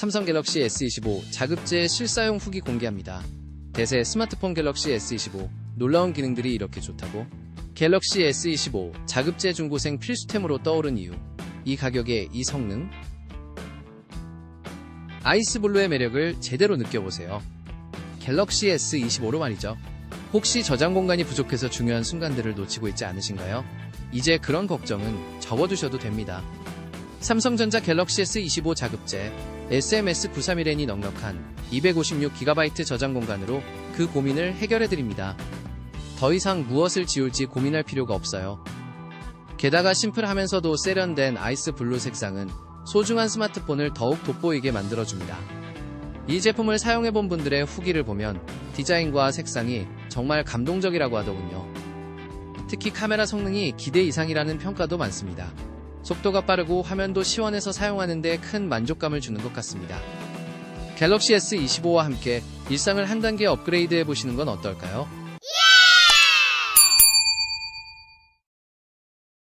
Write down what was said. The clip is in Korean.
삼성 갤럭시 S25 자급제 실사용 후기 공개합니다. 대세 스마트폰 갤럭시 S25 놀라운 기능들이 이렇게 좋다고? 갤럭시 S25 자급제 중고생 필수템으로 떠오른 이유. 이 가격에 이 성능? 아이스블루의 매력을 제대로 느껴보세요. 갤럭시 S25로 말이죠. 혹시 저장 공간이 부족해서 중요한 순간들을 놓치고 있지 않으신가요? 이제 그런 걱정은 접어두셔도 됩니다. 삼성전자 갤럭시 S25 자급제 SMS 931N이 넉넉한 256GB 저장 공간으로 그 고민을 해결해드립니다. 더 이상 무엇을 지울지 고민할 필요가 없어요. 게다가 심플하면서도 세련된 아이스 블루 색상은 소중한 스마트폰을 더욱 돋보이게 만들어줍니다. 이 제품을 사용해본 분들의 후기를 보면 디자인과 색상이 정말 감동적이라고 하더군요. 특히 카메라 성능이 기대 이상이라는 평가도 많습니다. 속도가 빠르고 화면도 시원해서 사용하는데 큰 만족감을 주는 것 같습니다. 갤럭시 S25와 함께 일상을 한 단계 업그레이드 해보시는 건 어떨까요?